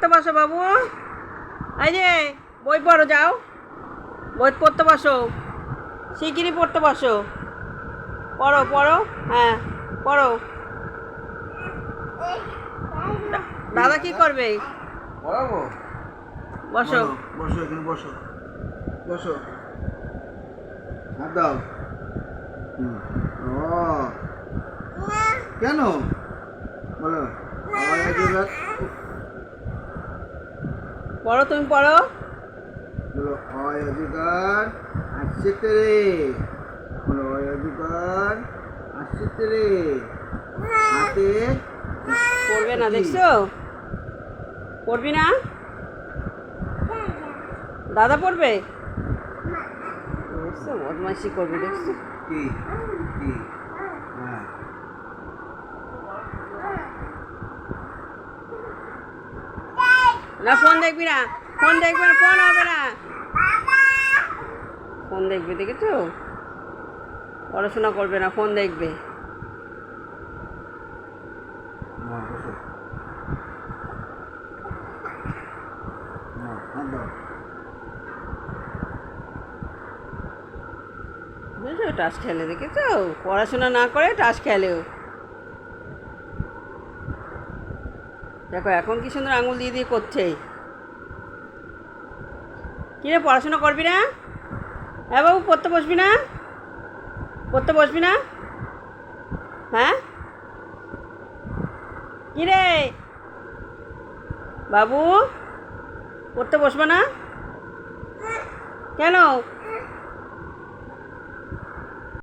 পড়তে বসো বাবু। এই যে বই পড়ো যাও। বই পড়তে বসো। শিগগিরই পড়তে বসো। পড়ো পড়ো হ্যাঁ পড়ো। দাদা কি করবে? পড়াবো। বসো। বসো এখানে বসো। বসো। হাত দাও। ও। কেন? বলো। একবার পড়ো তুমি পড়ো। বলো অয় অধিকার আসছে তেরে। বলো অয় অধিকার আসছে তেরে। হাতে পড়বে না দেখছ? পড়বি না? দাদা পড়বে? দেখছ বদমাইশি করবে দেখছ? কি কি হ্যাঁ না ফোন দেখবি না ফোন দেখবি না ফোন হবে না। ফোন দেখবে দেখেছ? পড়াশোনা করবে না ফোন দেখবে। টাচ খেলে দেখেছ? পড়াশোনা না করে টাচ খেলেও। দেখো, এখন কি সুন্দর আঙুল দিয়ে দিয়ে করছে। কিরে, পড়াশোনা করবি না? হ্যাঁ বাবু, পড়তে বসবি না? পড়তে বসবি না? হ্যাঁ? কিরে? বাবু, পড়তে বসবে না? কেন?